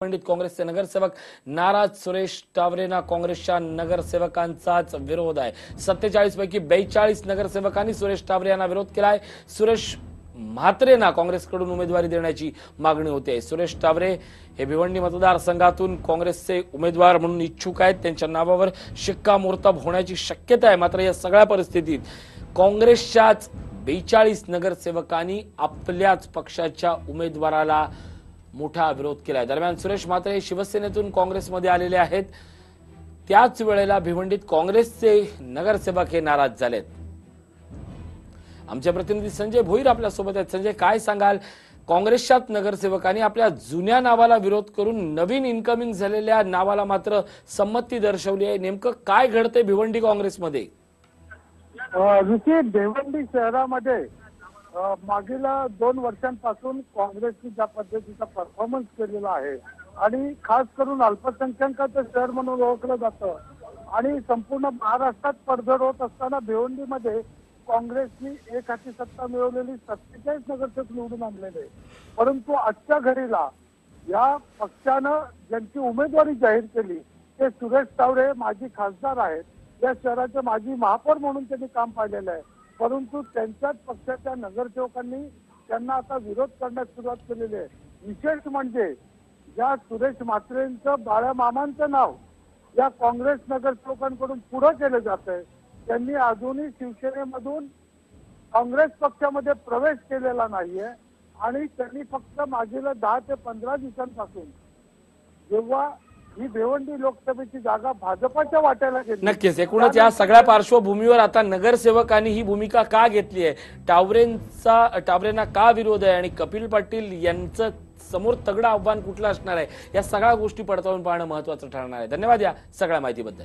पंडित काँग्रेसचे नगरसेवक नाराज सुरेश टावरेंना काँग्रेसच्या नगरसेवकांचाच विरोध आहे. सत्तेचाळीस पैकी बेचाळीस नगरसेवकांनी सुरेश टावरे यांना विरोध केला आहे सुरेश म्हात्रेंना काँग्रेसकडून उमेदवारी देण्याची मागणी होते. सुरेश टावरे हे भिवंडी मतदारसंघातून काँग्रेसचे उमेदवार म्हणून इच्छुक आहेत. त्यांच्या नावावर शिक्कामोर्तब होण्याची शक्यता आहे. मात्र या सगळ्या परिस्थितीत काँग्रेसच्याच बेचाळीस नगरसेवकांनी आपल्याच पक्षाच्या उमेदवाराला मोठा विरोध केलाय. दरम्यान सुरेश म्हात्रे हे शिवसेनेतून काँग्रेसमध्ये आलेले आहेत. त्याच वेळेला भिवंडीत काँग्रेसचे नगरसेवक हे नाराज झालेत. आमचे प्रतिनिधी संजय भोईर आपल्यासोबत आहेत. संजय काय सांगाल? काँग्रेसच्याच नगरसेवकांनी आपल्या जुन्या नावाला विरोध करून नवीन इन्कमिंग झालेल्या नावाला मात्र संमती दर्शवली आहे. नेमकं काय घडतंय भिवंडी काँग्रेसमध्ये? भिवंडी शहरामध्ये मागील दोन वर्षांपासून काँग्रेसने ज्या पद्धतीचा परफॉर्मन्स केलेला आहे आणि खास करून अल्पसंख्याकाचं शहर म्हणून ओळखलं जातं आणि संपूर्ण महाराष्ट्रात पडझड होत असताना भिवंडीमध्ये काँग्रेसनी एक हाती सत्ता मिळवलेली सत्तेचाळीस नगरसेवक निवडून आणलेले परंतु आजच्या घडीला या पक्षानं ज्यांची उमेदवारी जाहीर केली ते सुरेश तावडे माजी खासदार आहेत. या शहराचे माजी महापौर म्हणून त्यांनी काम पाहिलेलं आहे. परंतु त्यांच्याच पक्षाच्या नगरसेवकांनी त्यांना आता विरोध करण्यास सुरुवात केलेली आहे. विशेष म्हणजे या सुरेश म्हात्रेंचं बाळ्या मामांचं नाव या काँग्रेस नगरसेवकांकडून पुढं केलं जात आहे त्यांनी अजूनही शिवसेनेमधून काँग्रेस पक्षामध्ये प्रवेश केलेला नाहीये आणि त्यांनी फक्त मागील दहा ते पंधरा दिवसांपासून जेव्हा ही भिवंडी लोकसभेची जागा भाजपाच्या वाट्याला गेली. नक्कीच. एकूणच या सगळ्या पार्श्वभूमीवर आता नगरसेवकांनी ही भूमिका का घेतली आहे? टावरेंचा टावरेंना का विरोध आहे? आणि कपिल पाटील यांचं समोर तगडं आव्हान कुठलं असणार आहे? या सगळ्या गोष्टी पडताळून पाहणं महत्वाचं ठरणार आहे. धन्यवाद या सगळ्या माहितीबद्दल.